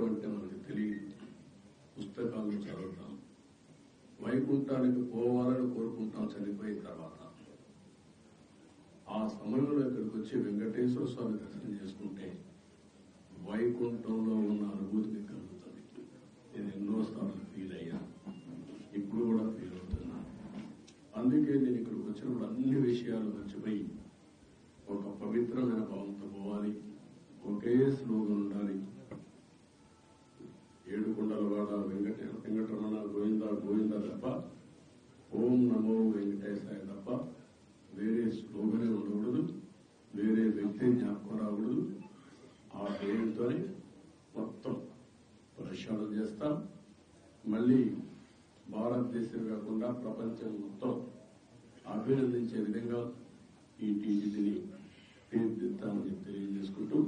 వైకుంఠం అంటే మనకు తెలియదు. పుస్తకాలను చదువుతాం. వైకుంఠానికి పోవాలని కోరుకుంటాం చనిపోయిన తర్వాత. ఆ సమయంలో ఇక్కడికి వచ్చి వెంకటేశ్వర స్వామి దర్శనం చేసుకుంటే వైకుంఠంలో ఉన్న అనుభూతి కలుగుతుంది. నేను ఎన్నోసార్లు ఫీల్ అయ్యా. ఇప్పుడు కూడా ఫీల్ అవుతున్నా. అందుకే నేను ఇక్కడికి వచ్చినప్పుడు అన్ని విషయాలు మర్చిపోయి ఒక పవిత్రమైన భావంతో పోవాలి. ఒకే స్లోగన్ ఉండాలి. ఏడుకొండలవాడ వెంకట వెంకటరమణ గోవింద గోవింద తప్ప ఓం నమో వెంకటేశాయ తప్ప వేరే స్లోగనే ఉండకూడదు వేరే వ్యక్తి జ్ఞాపకం రాకూడదు. ఆ పేరుతోనే మొత్తం ప్రక్షాళన చేస్తాం. మళ్ళీ భారతదేశం కాకుండా ప్రపంచం మొత్తం అభినందించే విధంగా ఈ టీజీని తీర్చిదిద్దామని తెలియజేసుకుంటూ